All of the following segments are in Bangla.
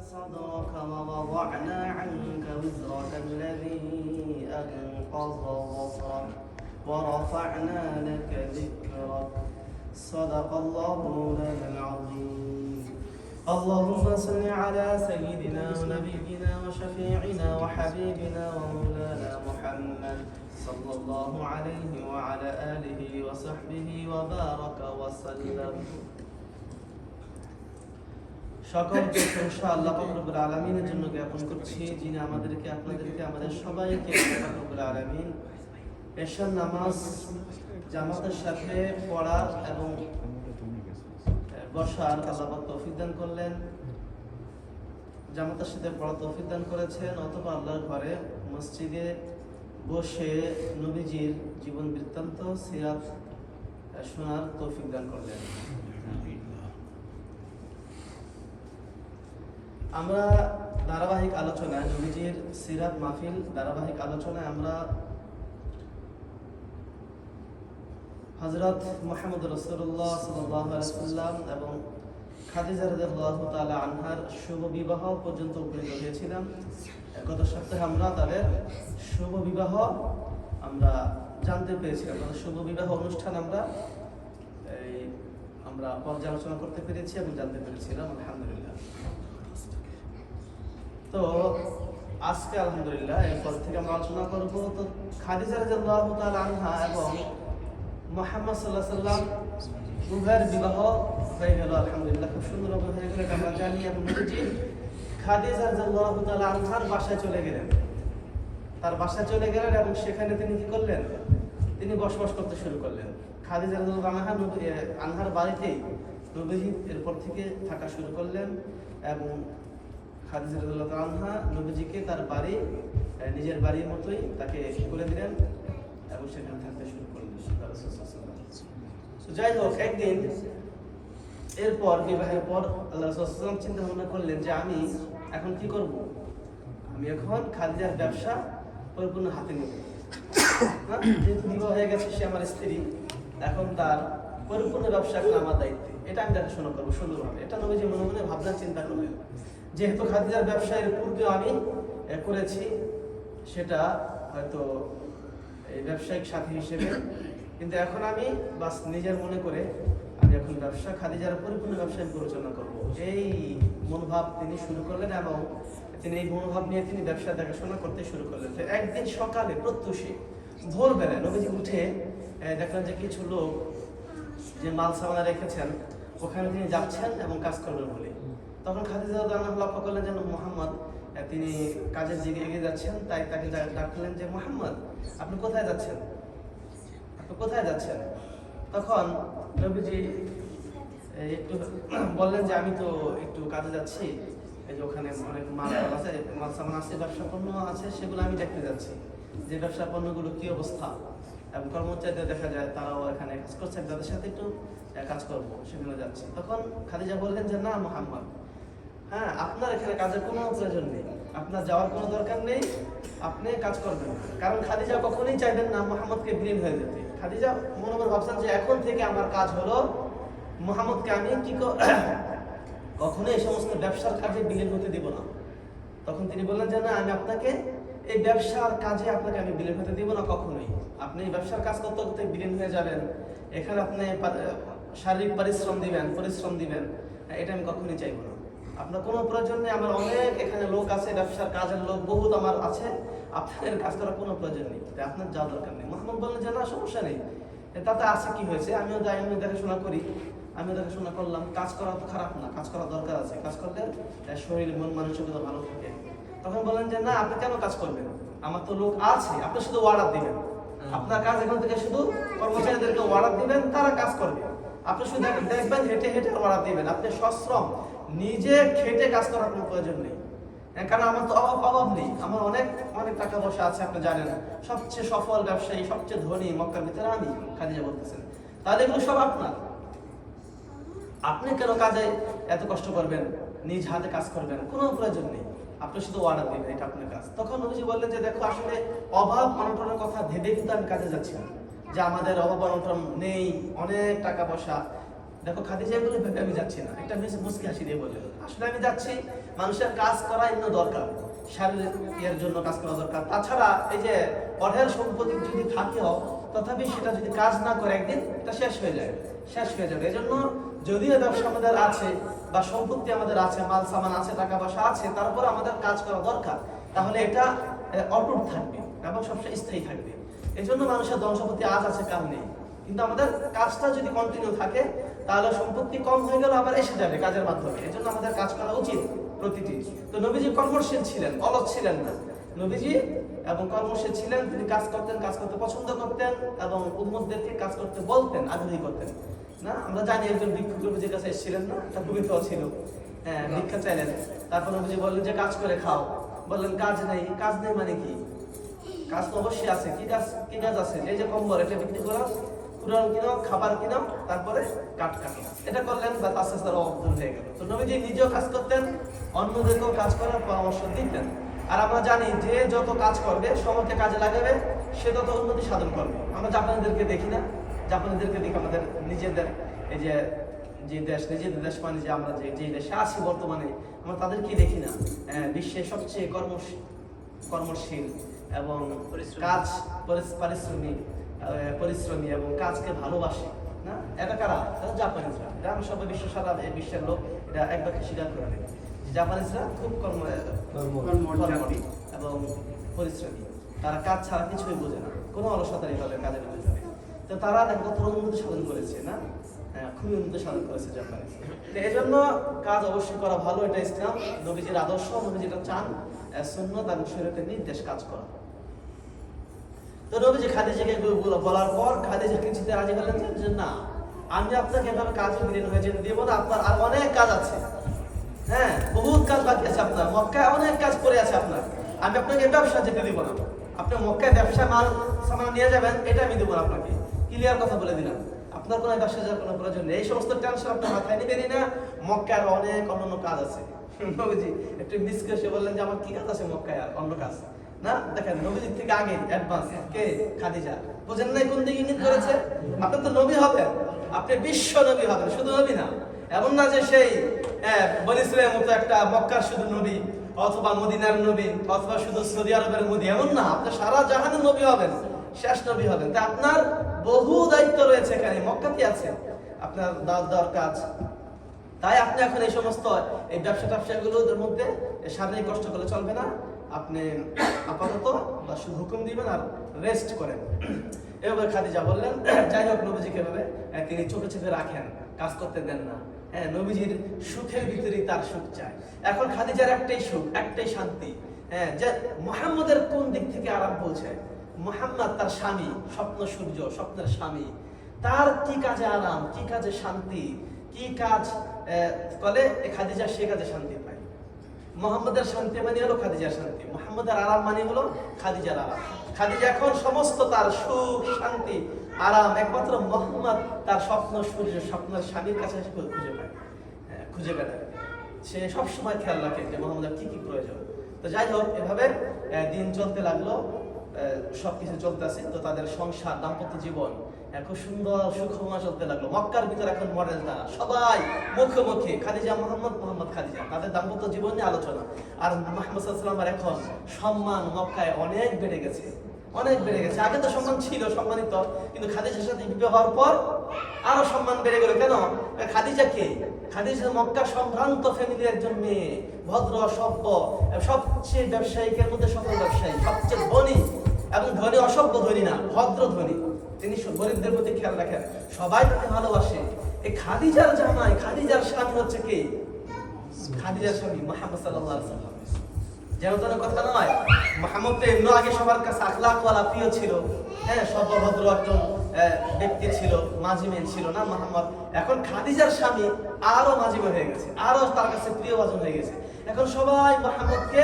صدرك ووضعنا عنك وزرك الذي أنقض ظهرك ورفعنا لك ذكرك. صدق الله مولانا العظيم. اللهم صل على سيدنا ونبينا وشفيعنا وحبيبنا ومولانا محمد صلى الله عليه وعلى آله وصحبه وبارك وسلم. সকল প্রশংসা আল্লাহ রব্বুল আলামিনের জন্য জ্ঞাপন করছি, যিনি আমাদেরকে, আপনাদেরকে, আমাদের সবাইকে আলামিন এশার নামাজ, জামাতের সাথে পড়ার এবং বসার আল্লাহ তৌফিক দান করলেন। জামাতের সাথে পড়া তৌফিক দান করেছেন, অথবা আল্লাহর ঘরে মসজিদে বসে নবীজির জীবন বৃত্তান্ত, সিরাত শোনার তৌফিক দান করলেন। আমরা ধারাবাহিক আলোচনায় নবীজির সিরাত মাহফিল ধারাবাহিক আলোচনায় আমরা হজরত মোহাম্মদ রসুল্লাহ সাল্লাম এবং খাদিজা রাদিয়াল্লাহু তাআলা আনহার শুভ বিবাহ পর্যন্ত উপনীত হয়েছিলাম। গত সপ্তাহে আমরা তাদের শুভ বিবাহ আমরা জানতে পেরেছিলাম। তাদের শুভ বিবাহ অনুষ্ঠান আমরা এই আমরা পর্যালোচনা করতে পেরেছি এবং জানতে পেরেছিলাম। আলহামদুলিল্লাহ। তো আজকে আলহামদুলিল্লাহ, এরপর থেকে আমরা আলোচনা করব তো খাদিজা রাদিয়াল্লাহু তাআলা আনহা এবং মোহাম্মদ সাল্লাহ সাল্লাম উভয়ের বিবাহ হয়ে গেল। আলহামদুলিল্লাহ, খুব সুন্দরভাবে হয়ে গেল। আমরা জানি এবং খাদিজা রাদিয়াল্লাহু তাআলা আনহার বাসায় চলে গেলেন। তার বাসায় চলে গেলেন এবং সেখানে তিনি কি করলেন? তিনি বসবাস করতে শুরু করলেন। খাদিজা আনহা আনহার বাড়িতেই নবীজি এরপর থেকে থাকা শুরু করলেন এবং খাদিজা রাদিয়াল্লাহু আনহা নবীজিকে তার বাড়ি নিজের বাড়ির মতোই তাকে করে দিলেন এবং সেখানে থাকতে শুরু করলেন তো যাই হোক, একদিন এরপর বিবাহের পর আল্লাহ রাসূল চিন্তা ভাবনা করলেন যে আমি এখন কি করব? আমি এখন খাদিজার ব্যবসা পরিপূর্ণ হাতে নেব। হ্যাঁ? যেহেতু বিবাহ হয়ে গেছে, সে আমার স্ত্রী, এখন তার পরিপূর্ণ ব্যবসা আমার দায়িত্বে। এটা আমি দেখাশোনা করব সুন্দরভাবে। এটা নবীজি মনে মনে ভাবনা, চিন্তা করলেন যেহেতু খাদিজার ব্যবসায়ের পূর্বে আমি করেছি, সেটা হয়তো এই ব্যবসায়িক সাথী হিসেবে। কিন্তু এখন আমি বাস নিজের মনে করে আমি এখন ব্যবসা খাদিজার পরিপূর্ণ ব্যবসায় পরিচালনা করব। এই মনোভাব তিনি শুরু করলেন এবং তিনি এই মনোভাব নিয়ে তিনি ব্যবসা দেখাশোনা করতে শুরু করলেন। তো একদিন সকালে প্রত্যুষে ভোরবেলায় নবীজি উঠে দেখলেন যে কিছু লোক যে মাল সামানা রেখেছেন, ওখানে তিনি যাচ্ছেন এবং কাজ করবেন বলে। তখন খাদিজা রাদিয়াল্লাহু লক্ষ্য করলেন যেন মোহাম্মদ। তিনি কাজের দিকে এগিয়ে যাচ্ছেন, তাই তাকে ডাকলেন যে, মোহাম্মদ, আপনি কোথায় যাচ্ছেন? আপনি কোথায় যাচ্ছেন? তখন নবীজি একটু বললেন যে, আমি তো একটু কাজে যাচ্ছি। এই যে ওখানে অনেক মাল আছে, মাল সামান আছে, ব্যবসা পণ্য আছে, সেগুলো আমি দেখতে যাচ্ছি। যে ব্যবসা পণ্যগুলো কি অবস্থা? এবং কর্মচারীদের দেখা যায়, তারাও এখানে কাজ করছে, তাদের সাথে একটু কাজ করব সেগুলো যাচ্ছি। তখন খাদিজা বললেন যে, না, মোহাম্মদ হ্যাঁ আপনার এখানে কাজের কোনো প্রয়োজন নেই। আপনার যাওয়ার কোনো দরকার নেই, আপনি কাজ করবেন। কারণ খাদিজা কখনোই চাইবেন না মোহাম্মদকে বিলীন হয়ে যেতে। খাদিজা মনে মনে ভাবছেন যে এখন থেকে আমার কাজ হলো মোহাম্মদকে আমি কি ক- কখনো এই সমস্ত ব্যবসার কাজে বিলীন হতে দিব না। তখন তিনি বললেন যে না, আমি আপনাকে এই ব্যবসার কাজে আপনাকে আমি বিলীন হতে দিব না কখনোই। আপনি ব্যবসার কাজ করতে করতে বিলীন হয়ে যাবেন। এখানে আপনি শারীরিক পরিশ্রম দিবেন পরিশ্রম দিবেন। এটা আমি কখনোই চাইব না। আপনার কোনো প্রয়োজন নেই আমার অনেক এখানে লোক আছে ব্যবসার কাজের লোক বহুত আমার আছে। আপনাদের কাজ করার কোনো প্রয়োজন নেই। আপনার যাওয়ার দরকার নেই। মোহাম্মদ বললেন যে না সমস্যা নেই। তাতে আছে কি হয়েছে? আমিও যাই আমি দেখাশোনা করি। আমিও দেখাশোনা করলাম। কাজ করা তো খারাপ না কাজ করা দরকার আছে। কাজ করলে শরীর মন মানসিকতা ভালো থাকে। তখন বলেন যে না আপনি কেন কাজ করবেন? আমার তো লোক আছে আপনি শুধু অর্ডার দিবেন। আপনার কাজ এখান থেকে শুধু কর্মচারীদেরকে অর্ডার দিবেন তারা কাজ করবে। আপনি শুধু দেখবেন হেঁটে হেঁটে অর্ডার দিবেন। আপনি সশ্রম নিজে খেটে কাজ করার কোনো প্রয়োজন নেই। হ্যাঁ, কারণ আমার তো অভাব অভাব নেই। আমার অনেক অনেক টাকা পয়সা আছে আপনি জানেন। সবচেয়ে সফল ব্যবসায়ী সবচেয়ে ধনী মক্কার ভিতরে আমি খাদিজা বলতেছেন। তাহলে এগুলো সব আপনার। আপনি কেন কাজে এত কষ্ট করবেন? নিজ হাতে কাজ করবেন কোনো প্রয়োজন নেই। আপনি শুধু অর্ডার দিবেন এটা আপনার কাজ। তখন নবীজি বললেন যে দেখো আসলে অভাব অনটনের কথা ভেবে কিন্তু আমি কাজে যাচ্ছি যে আমাদের অভাব অনটন নেই অনেক টাকা পয়সা দেখো খাদিজা ভেবে আমি যাচ্ছি না। একটা মুসকে হাসি দিয়ে বললেন আসলে আমি যাচ্ছি, মানুষের কাজ করা দরকার। জন্য কাজ করা দরকার। তাছাড়া এই যে সম্পত্তি যদি থাকেও তথাপি সেটা যদি কাজ না করে একদিন, এটা শেষ হয়ে যায়। শেষ হয়ে যাবে। যদিও ব্যবসা আমাদের আছে বা সম্পত্তি আমাদের আছে, মাল, সামান আছে টাকা পয়সা আছে, তারপর আমাদের কাজ করা দরকার, তাহলে এটা অটুট থাকবে এবং সবসময় স্থায়ী থাকবে। এই জন্য মানুষের ধন সম্পত্তি আজ আছে, কাল নেই। কিন্তু আমাদের কাজটা যদি কন্টিনিউ থাকে তাহলে সম্পত্তি কম হয়ে গেল আবার এসে যাবে কাজের মাধ্যমে। এই জন্য আমাদের কাজ করা উচিত প্রতিটি। তো নবীজি কর্মশীল ছিলেন, অলস ছিলেন না। নবীজি এবং কর্মশীল ছিলেন, তিনি কাজ করতেন, কাজ করতে পছন্দ করতেন এবং উম্মতদেরকে কাজ করতে বলতেন, আগ্রহী করতেন। না, আমরা জানি একজন ভিক্ষুক নবীজির কাছে এসেছিলেন না তার ভূমিকাও ছিল। হ্যাঁ ভিক্ষা চাইলেন। তারপর নবীজি বললেন যে, কাজ করে খাও। বললেন, কাজ নেই কাজ নেই মানে কি? কাজ তো অবশ্যই আছে, কি কাজ কি কাজ আছে? এই যে কম্বল, এটা বিক্রি করো পুরান কিনো খাবার কিনো তারপরে কাঠ কাটো এটা করলেন বা আস্তে আস্তে অবদান হয়ে গেল। তো নবীজি নিজেও কাজ করতেন অন্যদেরকেও কাজ করার পরামর্শ দিতেন। আর আমরা জানি যে যত কাজ করবে সময়কে কাজে লাগাবে সে তত উন্নতি সাধন করবে। আমরা জাপানিদেরকে দেখি না। জাপানিদেরকে দেখি আমাদের নিজেদের এই যে যে দেশ নিজেদের দেশ মানে যে আমরা যে যে দেশে আছি বর্তমানে আমরা তাদেরকে দেখি না? আহ, বিশ্বের সবচেয়ে কর্মশীল কর্মশীল এবং। কাজ পারিশ্রমিক পরিশ্রমী এবং কাজকে ভালোবাসে না? এটা কারা? এটা জাপানিজরা। এটা আমরা সবাই বিশ্ব সারা এই বিশ্বের লোক এটা একবারকে স্বীকার করে নেবে। জাপানিজরা খুব কর্ম কর্মী এবং পরিশ্রমী। তারা কাজ ছাড়া কিছুই বোঝে না। কোনো অলসতা নেই তাদের কাজের ভিতরে তো তারা দেখো উন্নতি সাধন করেছে না? হ্যাঁ, খুবই উন্নতি সাধন করেছে জাপানিজ তো এই জন্য কাজ অবশ্যই করা ভালো এটা ইসলাম। নবীজির আদর্শ নবী যেটা চান সুন্নত এবং শরীরের নির্দেশ কাজ করা। তো নবীজি খাদিজাকে বলার পর খাদিজা রাজি যে, না আমি আপনাকে এভাবে কাজে না আপনার আর অনেক কাজ আছে। হ্যাঁ বহুত কাজ বাকি আছে আপনার। মক্কায় অনেক কাজ পড়ে আছে আপনার। আমি আপনাকে ব্যবসা যেতে দিব না। আপনি মক্কায় ব্যবসা মাল সামান নিয়ে যাবেন এটা আমি দেবো না আপনাকে। ক্লিয়ার কথা বলে দিলাম। আপনার কোনো ব্যবসা যাওয়ার কোনো প্রয়োজন নেই। এই সমস্ত টেনশন আপনার মাথায় নেবেনই না। মক্কায় অনেক অন্যান্য কাজ আছে। একটু মিস করে বললেন যে আমার কি কাজ আছে মক্কায় আর অন্য কাজ? না, দেখেন থেকে আগে অ্যাডভান্স কে? খাদিজা। কোন দিকে ইঙ্গিত করেছে? আপনি তো নবী হবেন। আপনি বিশ্ব নবী হবেন, শুধু নবী না। এমন না যে সেই বনি ইসরায়েলের মতো একটা মক্কার শুধু নবী, অথবা মদিনার নবী, অথবা শুধু সৌদি আরবের এমন না। আপনি সারা জাহানের নবী হবেন, শেষ নবী হবেন। তা আপনার বহু দায়িত্ব রয়েছে এখানে, মক্কাতে আছে। আপনার দাওয়াত দেওয়ার কাজ। তাই আপনি এখন এই সমস্ত এই ব্যবসা ট্যাবসাগুলোর মধ্যে শারীরিক কষ্ট করলে চলবে না। আপনি আপাতত বা হুকুম দিবেন আর রেস্ট করেন। এভাবে খাদিজা বললেন, যাই হোক নবীজিকে এভাবে তিনি চোখে চোখে রাখেন, কাজ করতে দেন না। হ্যাঁ নবীজির সুখের ভিতরে তার সুখ চায়। এখন খাদিজার একটাই সুখ, একটাই শান্তি। হ্যাঁ যে মোহাম্মদের কোন দিক থেকে আরাম পৌঁছায় মোহাম্মদ তার স্বামী, স্বপ্ন সূর্য, স্বপ্নের স্বামী। তার কি কাজে আরাম, কি কাজে শান্তি, কি কাজ করলে খাদিজা সে কাজে শান্তি পায়। মোহাম্মদের শান্তি মানে হলো খাদিজার শান্তি। মোহাম্মদের আরাম মানে হলো খাদিজার আরাম। খাদিজা এখন সমস্ত তার সুখ শান্তি আরাম একমাত্র মোহাম্মদ তার স্বপ্ন সূর্য স্বপ্নের স্বামীর কাছে এসে খুঁজে পায়। হ্যাঁ, খুঁজে বেড়ায়। সে সবসময় খেয়াল রাখে যে মোহাম্মদের কি কি প্রয়োজন। তো যাই হোক এভাবে দিন চলতে লাগল। সব কিছু চলতেছে, তো তাদের সংসার, দাম্পত্য জীবন খুব সুন্দর, সুখময় চলতে লাগল। মক্কার ভিতরে এখন মডেল তারা। সবাই মুখে মুখে খাদিজা মোহাম্মদ মোহাম্মদ খাদিজা। তাদের দাম্পত্য জীবন নিয়ে আলোচনা। আর মোহাম্মদ এখন সম্মান মক্কায় অনেক বেড়ে গেছে। অনেক বেড়ে গেছে। আগে তো সম্মান ছিল, সম্মানিত। কিন্তু খাদিজার সাথে বিবাহ হওয়ার পর আরও সম্মান বেড়ে গেল। কেন? খাদিজা কে? খাদিজা মক্কা সম্ভ্রান্ত ফ্যামিলির একজন মেয়ে। ভদ্র, সভ্য, সবচেয়ে ব্যবসায়িকের মধ্যে সফল ব্যবসায়ী, সবচেয়ে ধনী। এবং ধনী, অসভ্য ধনী না, ভদ্র ধনী। তিনি গরিবদের প্রতি খেয়াল রাখেন। সবাই তাকে ভালোবাসে। এই খাদিজার জামাই, খাদিজার স্বামী হচ্ছে কে? খাদিজার স্বামী সাল্লাল্লাহু সাল্লাম। যেন কথা নয় মাহমুদ তো এমনি আগে সবার কাছে আখলাকওয়ালা, প্রিয় ছিল। হ্যাঁ সর্বভদ্র একজন ব্যক্তি ছিল মাজিমেন ছিল না মোহাম্মদ? এখন খাদিজার স্বামী আরও মাজিমে হয়ে গেছে, আরও তার কাছে প্রিয় ভাজন হয়ে গেছে। এখন সবাই মোহাম্মদকে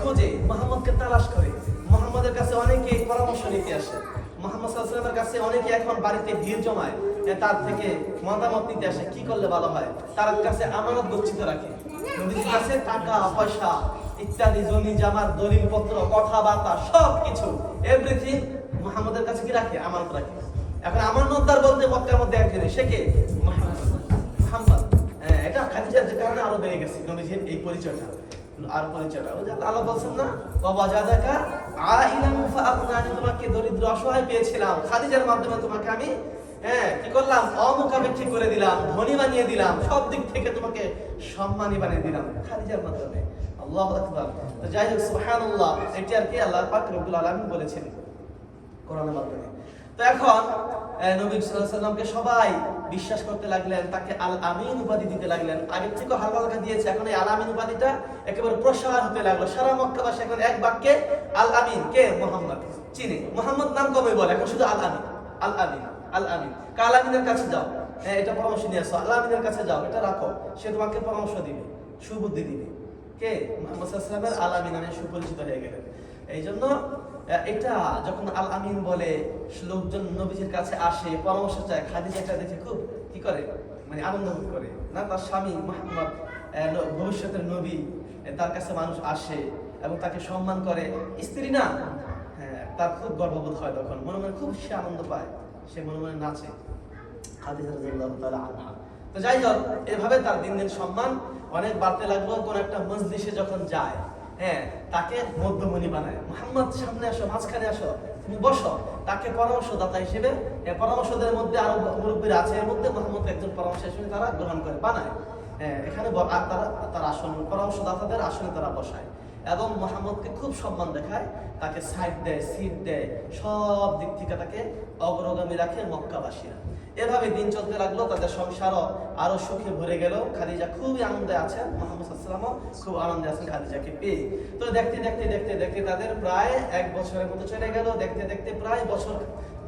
খোঁজে, মোহাম্মদকে তালাশ করে। মোহাম্মদের কাছে অনেকে পরামর্শ নিতে আসে। মোহাম্মদ সাল্লামের কাছে অনেকে এখন বাড়িতে ভিড় জমায় তার থেকে মতামত নিতে আসে কি করলে ভালো হয়? তার কাছে আমানত গচ্ছিত রাখে। কাছে টাকা পয়সা ইত্যাদি জমি জামার দলিল পত্র কথাবার্তা সব কিছু এভরিথিং মোহাম্মদের কাছে কি রাখে? আমানত রাখে। এখন আমানতদার বলতে মক্কার মধ্যে একজনই সে কে? মোহাম্মদ। হ্যাঁ, এটা খাদিজার কারণে আরও বেড়ে গেছে নবীজির এই পরিচয়টা। আর পরিচয়টা ওই যে আল্লাহ বলছেন না, বাবা জাদাকা আইলাম আমি তোমাকে দরিদ্র অসহায় পেয়েছিলাম। খাদিজার মাধ্যমে তোমাকে আমি হ্যাঁ কি করলাম? অমুখাপেক্ষী করে দিলাম, ধনী বানিয়ে দিলাম, সব দিক থেকে তোমাকে সম্মানী বানিয়ে দিলাম। খাদিজার মাধ্যমে। আল্লাহু আকবার। যাই হোক, সুবহানাল্লাহ, এটি আর কি আল্লাহ পাক রব্বুল আলামিন বলেছেন কোরআনের মাধ্যমে। তো এখন নবী সাল্লাল্লাহু আলাইহি সবাই বিশ্বাস করতে লাগলেন, তাকে আল আমিন উপাধি দিতে লাগলেন। আগের থেকে হালকা হালকা দিয়েছে, এখন এই আল আমিন উপাধিটা একেবারে প্রসার হতে লাগল। সারা মক্কাবাসী এখন এক বাক্যে আল আমিন কে? মোহাম্মদ। চিনি। মোহাম্মদ নাম কবে বলে? এখন শুধু আল আমিন আল আমিন আল আমিন কাল আমিনের কাছে যাও। হ্যাঁ এটা পরামর্শ নিয়ে আসো। আল আমিনের কাছে যাও, এটা রাখো। সে তোমাকে পরামর্শ দিবে, সুবুদ্ধি দিবে। কে? মোহাম্মদ সাল্লাল্লাহু আল আমিন নামে সুপরিচিত হয়ে গেলেন। এই জন্য এটা যখন আল আমিন বলে, লোকজন নবীজির কাছে আসে, পরামর্শ চায়, খাদিজা দেখে খুব কি করে? মানে আনন্দ করে। না, তার স্বামী মোহাম্মদ ভবিষ্যতের নবী তার কাছে মানুষ আসে এবং তাকে সম্মান করে। স্ত্রী না হ্যাঁ তার খুব গর্ববোধ হয় তখন। মনে মনে খুব সে আনন্দ পায়, সে মনে মনে নাচে। তো যাই হোক, এভাবে তার দিন দিন সম্মান অনেক বাড়তে লাগল। কোন একটা মজলিসে যখন যায় হ্যাঁ তাকে মধ্যমণি বানায়। মোহাম্মদ সামনে আসো মাঝখানে আসো তুমি বসো। তাকে পরামর্শদাতা হিসেবে পরামর্শদের মধ্যে আরও মুরব্বীরা আছে এর মধ্যে মোহাম্মদ একজন পরামর্শ হিসেবে তারা গ্রহণ করে বানায়। হ্যাঁ, এখানে তারা তার আসন পরামর্শদাতাদের আসনে তারা বসায়। এবং মোহাম্মদকে খুব সম্মান দেখায়, তাকে সাইড দেয় সিট দেয়, সব দিক থেকে তাকে অগ্রগামী রাখে মক্কাবাসীরা। এভাবে দিন চলতে লাগল, তাদের সংসারও আরও সুখে ভরে গেল। খাদিজা খুবই আনন্দে আছেন, মোহাম্মদ সাল্লামও খুব আনন্দে আছেন খাদিজাকে পেয়ে। তো দেখতে দেখতে দেখতে দেখতে তাদের প্রায় এক বছরের মতো চলে গেল। দেখতে দেখতে প্রায় বছর,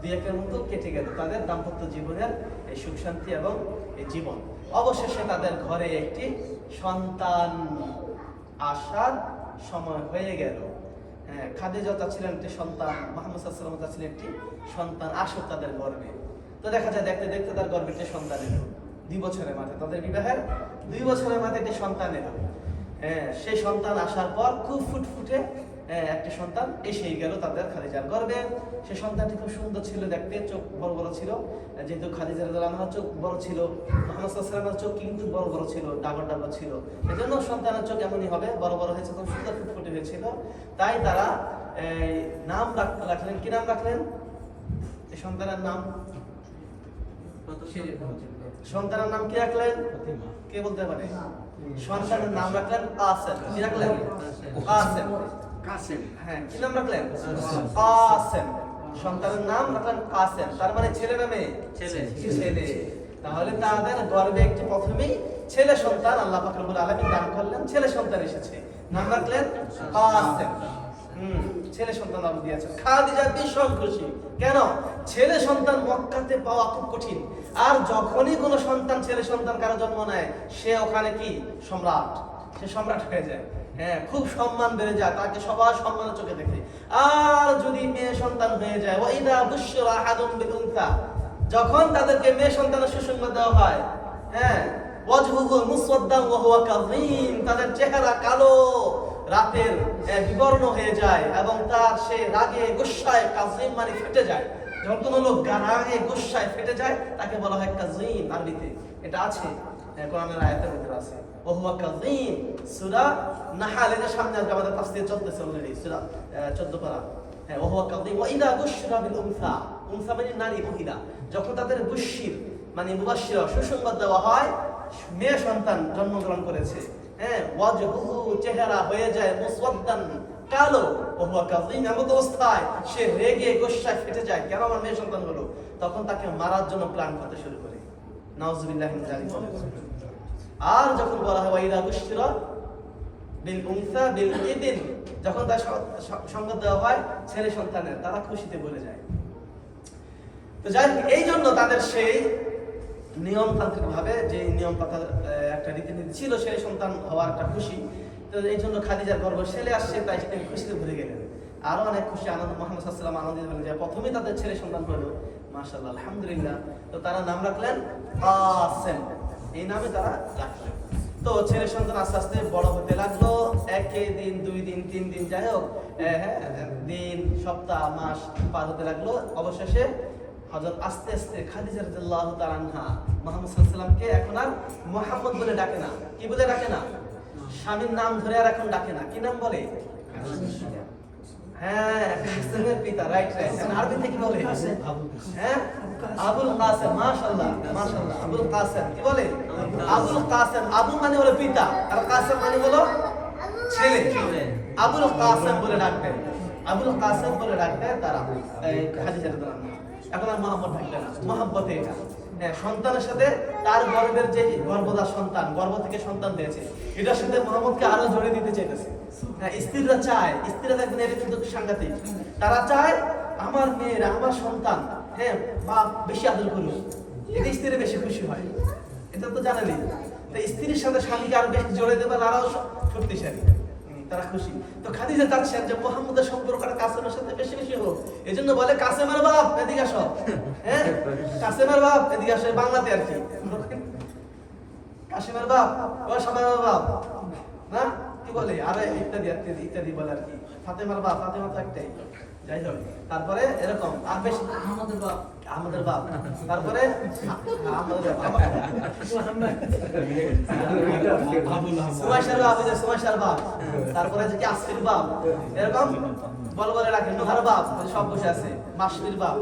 দুয়েকের মতো কেটে গেল তাদের দাম্পত্য জীবনের এই সুখ শান্তি এবং এই জীবন। অবশেষে তাদের ঘরে একটি সন্তান আসার সময় হয়ে গেল। হ্যাঁ খাদিজা ছিলেন একটি সন্তান, মাহমুদ সাল্লাম ছিলেন একটি সন্তান আসো তাদের গর্বে। তো দেখা যায় দেখতে দেখতে তার গর্বে একটি সন্তান এলো, দুই বছরের মাথায় তাদের বিবাহের দুই বছরের মাথায় একটি সন্তান এলো। হ্যাঁ সেই সন্তান আসার পর খুব ফুটফুটে একটি সন্তান এসেই গেল তাদের খাদিজার গর্বে। সে সন্তানটি খুব সুন্দর ছিল দেখতে চোখ বড় বড় ছিল। যেহেতু খাদিজা রাদিয়াল্লাহু চোখ বড় ছিল মোহাম্মদ সাল্লামের চোখ কিন্তু বড় বড় ছিল ডাগর ডাগর ছিল। এজন্য সন্তানের চোখ এমনই হবে বড় বড় হয়েছে খুব সুন্দর ফুটফুটে হয়েছিল। তাই তারা এই, নাম রাখলেন কি নাম রাখলেন? এই সন্তানের নাম? সন্তানের নাম কি রাখলেন? কে বলতে পারে? সন্তানের নাম রাখলেন কাসেম কি রাখলেন? কাসেম কাসেম। হ্যাঁ কি নাম রাখলেন? কাসেম। সন্তানের নাম রাখলেন কাসেম। তার মানে ছেলে না মেয়ে? ছেলে। ছেলে। তাহলে তাদের গর্বে একটি প্রথমেই ছেলে সন্তান আল্লাহ পাক রব্বুল আলামিন দান করলেন ছেলে সন্তান এসেছে। নাম রাখলেন কাসেম। হুম ছেলে সন্তান আল্লাহ দিয়েছেন। খাদিজা ভীষণ খুশি। কেন? ছেলে সন্তান মক্কাতে পাওয়া খুব কঠিন। আর যখনই কোনো সন্তান ছেলে সন্তান কারও জন্ম নেয় সে ওখানে কি? সম্রাট। সে সম্রাট হয়ে যায়। হ্যাঁ খুব সম্মান বেড়ে যায়, তাকে সবার সম্মানের চোখে দেখে। আর যদি মেয়ে সন্তান হয়ে যায় ওয়াইদা বুশরা আহাদুম বিল যখন তাদেরকে মেয়ে সন্তানের সুসংবাদ দেওয়া হয় হ্যাঁ তাদের চেহারা কালো, রাতের বিবর্ণ হয়ে যায় এবং তার সে রাগে গুসায় কাযীম মানে ফেটে যায়। যখন কোনো লোক রাগে গুসায় ফেটে যায়, তাকে বলা হয় কাযীম আরবিতে। এটা আছে। হুয়া কাযীম নাহাল এর সামনে আজকে আমাদের তাফসীর চলতেছে অলরেডি সূরা 14 পারা। ওয়া ওয়া ইদা বুশরা বিল উনসা উনসা মানে যখন তাদের বুশির মানে সুসংবাদ দেওয়া হয়, মেয়ে সন্তান জন্মগ্রহণ করেছে। হ্যাঁ হয়ে যায় কালো। সে রেগে গোসায় ফেটে যায়, কেন আমার মেয়ে সন্তান হলো তখন তাকে মারার জন্য প্ল্যান করতে শুরু করে। নাউজুবিল্লাহি আর যখন বলা হয়, ওয়াইদা বুশরা বিল উনসা বিল ইদিন যখন তার সংবাদ দেওয়া হয়, ছেলে সন্তানের, তারা খুশিতে বলে যায়। তো যাই এই জন্য তাদের সেই নিয়মতান্ত্রিক ভাবে যে নিয়ম একটা রীতিনীতি ছিল, ছেলে সন্তান হওয়ার একটা খুশি, তো এই জন্য খাদিজার গর্ব, ছেলে আসছে, তাই সেটা খুশিতে ভরে গেলেন। আরও অনেক খুশি আনন্দ, মোহাম্মদ সাল্লাম আনন্দিত হলেন, যে প্রথমেই তাদের ছেলে সন্তান হলো, মাশাআল্লাহ, আলহামদুলিল্লাহ। তো তারা নাম রাখলেন কাসেম। এই নামে তারা রাখলেন তো ছেলে সন্তান আস্তে আস্তে বড় হতে লাগল। একে দিন দুই দিন তিন দিন যাই হোক হ্যাঁ, দিন সপ্তাহ মাস পার হতে লাগল। অবশেষে হযরত আস্তে আস্তে খাদিজা রাদিয়াল্লাহু তাআলা আনহা মুহাম্মদ সাল্লামকে এখন আর মুহাম্মদ বলে ডাকে না। কি বলে ডাকে না? স্বামীর নাম ধরে আর এখন ডাকে না। কি নাম বলে? হ্যাঁ পিতা রাইট রাইট আরবিতে কি বলে? হ্যাঁ আবুল কাসেম মাশাআল্লাহ মাশাআল্লাহ আবুল কাসেম। কি বলে? আবুল কাসেম আবু মানে হলো পিতা আর কাসেম মানে হলো ছেলে। আবুল কাসেম বলে ডাকতেন। আবুল কাসেম বলে ডাকতেন তারা। খাদিজা এখন আর মোহাম্মদ ডাকবে না। মোহাম্মতে এটা। হ্যাঁ, সন্তানের সাথে তার গর্ভের যে গর্ভদার সন্তান গর্ভ থেকে সন্তান দিয়েছে এটার সাথে মোহাম্মদকে আরও জড়িয়ে দিতে চাইতেছে। হ্যাঁ স্ত্রীরা চায় স্ত্রীরা দেখবেন এটা কিন্তু সাংঘাতিক। তারা চায় আমার মেয়ের আমার সন্তান হ্যাঁ বাপ বেশি আদর করুক। এতে স্ত্রী বেশি খুশি হয়। এটা তো জানেনি স্ত্রীর সাথে স্বামীকে আরও বেশি জড়ে দেবে আরও শক্তিশালী। তারা খুশি। তো খাদিজা চাচ্ছেন যে মোহাম্মদের সম্পর্কটা কাসেমের সাথে বেশি বেশি হোক। এই জন্য বলে, কাসেমের বাপ, এদিকে হ্যাঁ? কাসেমের বাপ, এদিকে বাংলাতে আর কি। কাসেমের বাপ, ও সামানের বাপ। না? কি বলে? আরে, ইত্যাদি ইত্যাদি ইত্যাদি বলে আর কি। ফাতেমার বাপ, ফাতেমা তো একটাই যাই হোক, তারপরে এরকম। আর বেশি বাপ। আমাদের বাপ। তারপরে সুমাইশার বাপ। সুমাইশার বাপ তারপরে যে কি বাপ, এরকম বল বলে রাখেন নোহার বাপ, সব বসে আছে। মাসফির বাপ।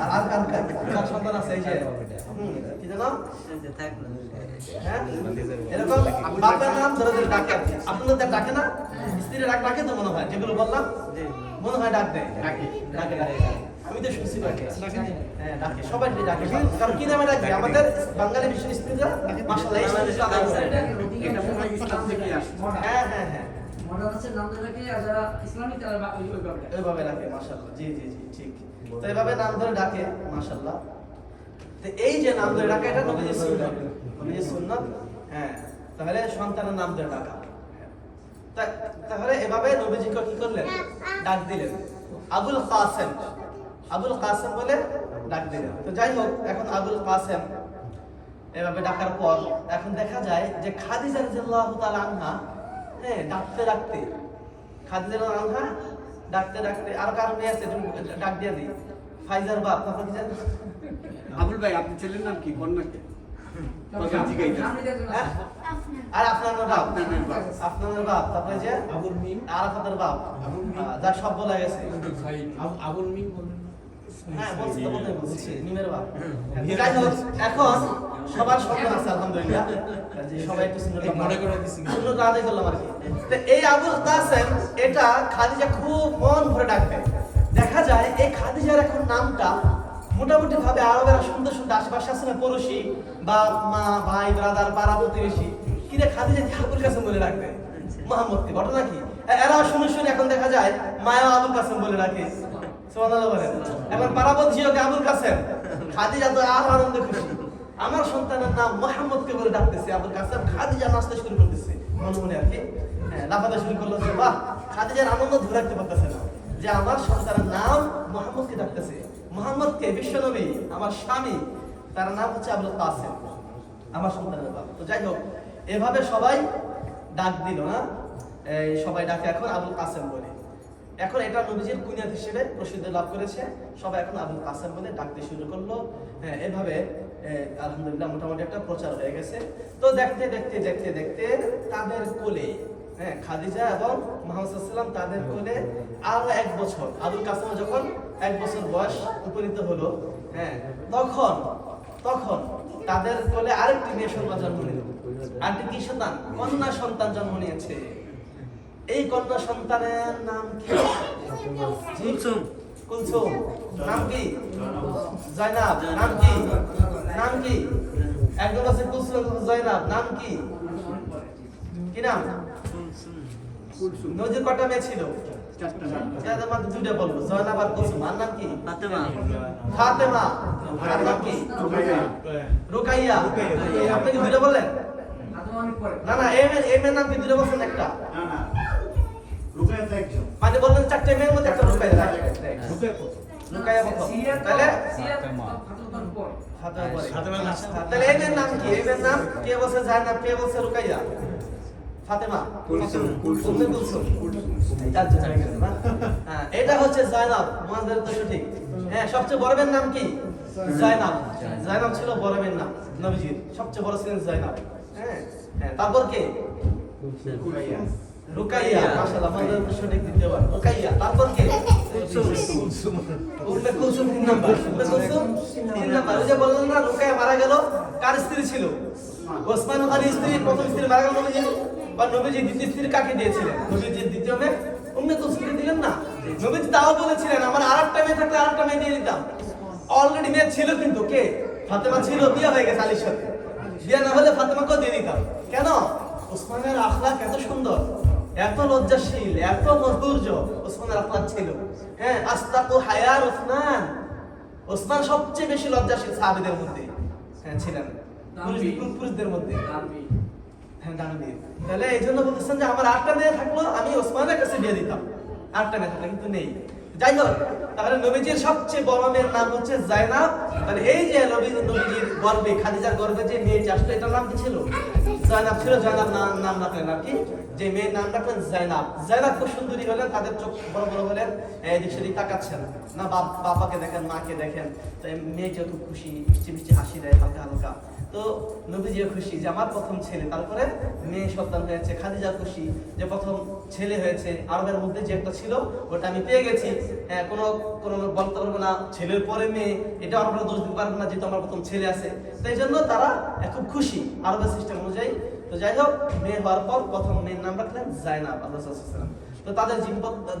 আর আর কার কার? সন্তান আছে এই যে? কি জানো হ্যাঁ? এরকম বাপের নাম ধরে ধরে ডাকে আপনাদের ডাকে না? স্ত্রীর ডাক ডাকে তো মনে হয় যেগুলো বললাম। মনে হয় ডাক দেয়। ডাকে ডাকে আমি তো শুনছি ডাকে। হ্যাঁ ডাকে। সবাই ডাকে। কারণ কি নামে ডাকে? আমাদের বাঙালি বিশ্ব স্ত্রীরা মাসাল্লাহ হয় হ্যাঁ হ্যাঁ। মডার্ন আছে আর যারা ইসলামিক তারা ওইভাবে ডাকে। মাশাআল্লাহ। জি জি জি, ঠিক। তো এইভাবে নাম ধরে ডাকে, মাশাআল্লাহ। তো এই যে নাম ধরে ডাকে, এটা নবীজির সুন্নাত। নবীজির সুন্নাত তাহলে সন্তানের নাম ধরে ডাকা। তাহলে এভাবে নবীজিকে কি করলেন? ডাক দিলেন। আবুল কাসেম। আবুল কাসেম বলে ডাক দিলেন। তো যাই হোক, এখন আবুল কাসেম এভাবে ডাকার পর এখন দেখা যায় যে খাদিজা রাদিয়াল্লাহু হ্যাঁ ডাকতে ডাকতে খাদিজা রাদিয়াল্লাহু আনহা ডাকতে ডাকতে আর কারও মেয়ে আছে ডাক দিয়ে দিই। ফাইজার বাপ তারপর কি জানো? আবুল ভাই আপনার ছেলের নাম কি? কন্যাকে? হ্যাঁ? আর আপনার বাপ? আপনার বাপ। তারপরে যে? আবুল মিম। আরাফাতের বাপ? যার সব বলা গেছে। আবুল মিম। হ্যাঁ বলছি তো বলতে বলছি। মিমের বাপ। এখন সবার সন্তান আছে আলহামদুলিল্লাহ। সবাই একটু সুন্দর মনে করে দিছি। সুন্দর আদায় করলাম আর কি। তো এই আবুল কাসেম এটা খাদিজা খুব মন ভরে ডাকবে দেখা যায় এই খাদিজার এখন নামটা মোটামুটি ভাবে আরবেরা সুন্দর সুন্দর আশেপাশে আছে না পড়োশি বা মা ভাই ব্রাদার পাড়া প্রতিবেশী। কিরে খাদিজা আবুল কাসেম বলে রাখবে মোহাম্মদকে ঘটনা কি? এ- এরাও শুনে শুনে এখন দেখা যায় মায়া আবুল কাসেম বলে রাখে সুবহানাল্লাহ বলেন। এখন পারাবতী ওকে আবুল কাসেম। খাদিজা তো আর আনন্দে খুশি। আমার সন্তানের নাম মোহাম্মদকে বলে ডাকতেছে, আবুল কাসেম খাদিজা নাচতে শুরু করতেছে। মনে মনে আর কি হ্যাঁ লাফাতে শুরু করল যে, বাহ, খাদিজার আনন্দ ধরে রাখতে পারতেছে না। যে আমার সন্তানের নাম মোহাম্মদকে ডাকতেছে। মোহাম্মদকে বিশ্বনবী, আমার স্বামী, তার নাম হচ্ছে আবুল কাসেম, আমার সন্তানের বাপ। তো যাই হোক, এভাবে সবাই ডাক দিল, না? এই সবাই ডাকে এখন আবুল কাসেম বলে। এখন এটা নবীজির কুনিয়াত হিসেবে প্রসিদ্ধি লাভ করেছে। সবাই এখন আবুল কাসেম বলে ডাকতে শুরু করল। হ্যাঁ এভাবে আলহামদুলিল্লাহ মোটামুটি একটা প্রচার হয়ে গেছে। তো দেখতে দেখতে দেখতে দেখতে তাদের কোলে হ্যাঁ খাদিজা এবং মোহাম্মদ সাল্লাম তাদের কোলে আরও এক বছর। আবুল কাসেম যখন এক বছর বয়স উপনীত হলো হ্যাঁ তখন তখন তাদের কোলে আরেকটি মেয়ে সন্তান জন্ম নিল। আরেকটি কি সন্তান? কন্যা সন্তান জন্ম নিয়েছে। এই কন্যা সন্তানের নাম কি? কুলসুম নাম কি? জয়নাব নাম কি? নাম কি? একজন আছে কুলসুম জয়নাব নাম কি? কি নাম? নদীর কটা মেয়ে ছিল? দুইটা বলব জয়নাব আর কুলসুম। আর নাম কি? ফাতেমা। ফাতেমা। আর নাম কি? রুকাইয়া। রুকাইয়া রুকাইয়া। আপনি কি দুইটা বললেন। না না এম এম এর নাম কি? দুইটা বলছেন একটা। না না একজন। মানে বললেন চারটে মেয়ের মধ্যে একটা রুকাইয়া ঢুকে কত? রুকাইয়া প্রথম তাহলে সিরিয়া তো ফাতেমা। ফাতেমার পরে। ফাতেমা পরে। ফাতেমা লাস্ট। তাহলে এম নাম কি? নাম বলছে বলছে রুকাইয়া? ফাতেমা। হয়ে? হ্যাঁ এটা হচ্ছে জায়নাব মুয়াজ্জার তো সঠিক। হ্যাঁ সবচেয়ে বড় মেয়ের নাম কি? জায়নাব জায়নাব ছিল বড় মেয়ের নাম নবীজির। সবচেয়ে বড় ছিলেন জয়নাব হ্যাঁ হ্যাঁ তারপর কে? ছিল? নবীজি তাও বলেছিলেন, আমার আরেকটা মেয়ে থাকলে আরেকটা মেয়ে দিয়ে দিতাম। অলরেডি মেয়ে ছিল কিন্তু কে? ফাতেমা ছিল, বিয়ে হয়ে গেছে আলীর সাথে। বিয়ে না হলে ফাতেমাকেও দিয়ে দিতাম। কেন? ওসমানের আখলাক এত সুন্দর। এত লজ্জাশীল এত মধুর্য ওসমানের আখলাক ছিল। হ্যাঁ আস্তাকু হায়ার ওসমান। ওসমান সবচেয়ে বেশি লজ্জাশীল সাহাবিদের মধ্যে। হ্যাঁ ছিলেন। পুরুষ- পুরুষদের মধ্যে। হ্যাঁ দানবীর। তাহলে এই জন্য বলতেছেন যে আমার আটটা মেয়ে থাকল আমি ওসমানের কাছে বিয়ে দিতাম। আটটা মেয়ে থাকলে কিন্তু নেই। যাই হোক, তাহলে নবীজির সবচেয়ে বড় মেয়ের নাম হচ্ছে জাইনাব। তাহলে এই যে নবী নবীজির গর্বে, খাদিজার গর্বে যে মেয়েটি আসলো, এটার নাম কি ছিল? জাইনাব ছিল, জাইনাব নাম নাম রাখলেন আর কি। যে মেয়ের নাম রাখলেন জাইনাব। জাইনাব খুব সুন্দরী হলেন, তাদের চোখ বড় বড় হলেন এদিক সেদিক তাকাচ্ছেন। না, বাপ বাবাকে দেখেন, মাকে দেখেন। তো এই মেয়েটিও খুব খুশি, মিষ্টি মিষ্টি হাসি দেয় হালকা হালকা। তো নবীজিও খুশি যে আমার প্রথম ছেলে। তারপরে মেয়ে সন্তান হয়েছে খাদিজা খুশি যে প্রথম ছেলে হয়েছে। আরবের মধ্যে যে একটা ছিল ওটা আমি পেয়ে গেছি। হ্যাঁ, কোনো কোনো বলতে পারব না ছেলের পরে মেয়ে। এটা আমরা দোষ দিতে পারব না যেহেতু আমার প্রথম ছেলে আছে। তো এই জন্য তারা খুব খুশি আরবের সিস্টেম অনুযায়ী। তো যাই হোক মেয়ে হওয়ার পর প্রথম মেয়ের নাম রাখলেন জাইনাব আল্লাহ সাল্লাম তো তাদের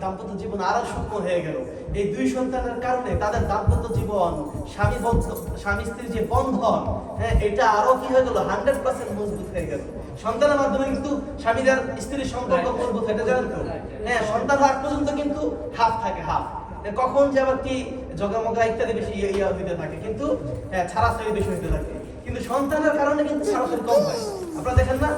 দাম্পত্য জীবন আরও সূক্ষ্ম হয়ে গেল। এই দুই সন্তানের কারণে তাদের দাম্পত্য জীবন স্বামী স্বামী স্ত্রীর যে বন্ধন হ্যাঁ এটা আরও কি হয়ে গেল? হান্ড্রেড পার্সেন্ট মজবুত হয়ে গেল। সন্তানের মাধ্যমে কিন্তু স্বামীদের স্ত্রীর সম্পর্ক মজবুত হয়ে যায়, জানেন তো? হ্যাঁ সন্তান আগ পর্যন্ত কিন্তু হাফ থাকে হাফ। কখন যে আবার কি জগামগা ইত্যাদি বেশি ইয়ে ইয়ে হইতে থাকে কিন্তু হ্যাঁ ছাড়াছাড়ি বেশি হইতে থাকে। কিন্তু সন্তানের কারণে কিন্তু ছাড়াছাড়ি কম হয়। আপনারা দেখেন না?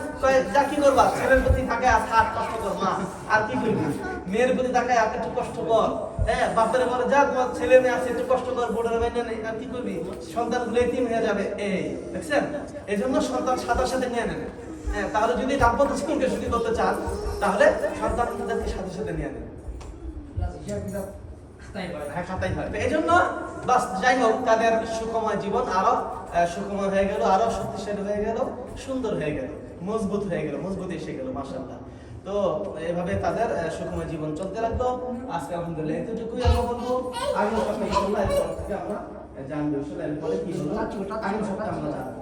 যা কি করবা? ছেলের প্রতি থাকে আর কষ্ট কর, মা। আর কি করবি? মেয়ের প্রতি তাকায় আর একটু কষ্ট কর। হ্যাঁ বাপের বলে যা তোমার ছেলে মেয়ে আছে, একটু কষ্ট কর বোর্ডের মেনে নেই আর কি করবি? সন্তানগুলো এতিম হয়ে যাবে। এই, দেখছেন? এই জন্য সন্তান সাদার সাথে নিয়ে নেন হ্যাঁ তাহলে যদি দাম্পত্য জীবনকে শুরু করতে চান, তাহলে সন্তানদেরকে সাথে সাথে নিয়ে নেন হ্যাঁ খাতাই হয় এই জন্য বাস যাই হোক তাদের সুখময় জীবন আরও হয়ে গেল আরও শক্তিশালী হয়ে গেল সুন্দর হয়ে গেল মজবুত হয়ে গেল মজবুত এসে গেল মাসাল্লাহ তো এভাবে তাদের জীবন চলতে লাগল। আজকে আলহামদুলিল্লাহ এতটুকুই আমরা বলব। ইনশাআল্লাহ থেকে আমরা জানব কি হলো। সপ্তাহে আমরা জানব।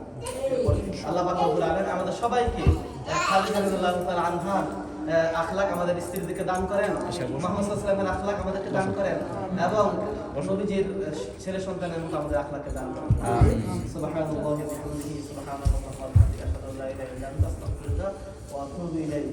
আল্লাহ পাক রব্বুল আলামিন আমাদের সবাইকে খালিদা রাদিয়াল্লাহু তাআলা আখলাক আমাদের স্ত্রীদেরকে দান করেন মোহাম্মদ সাল্লাল্লাহু আলাইহি আখলাক আমাদেরকে দান করেন এবং নবীজির ছেলে সন্তানের মতো আমাদের আখলাকে দান করেন। সুবহানাল্লাহি ওয়া বিহামদিহি সুবহানাল্লাহি ওয়া বিহামদিহি আশহাদু আল্লা ইলাহা ইল্লা আনতা আস্তাগফিরুকা ওয়া আতুবু ইলাইক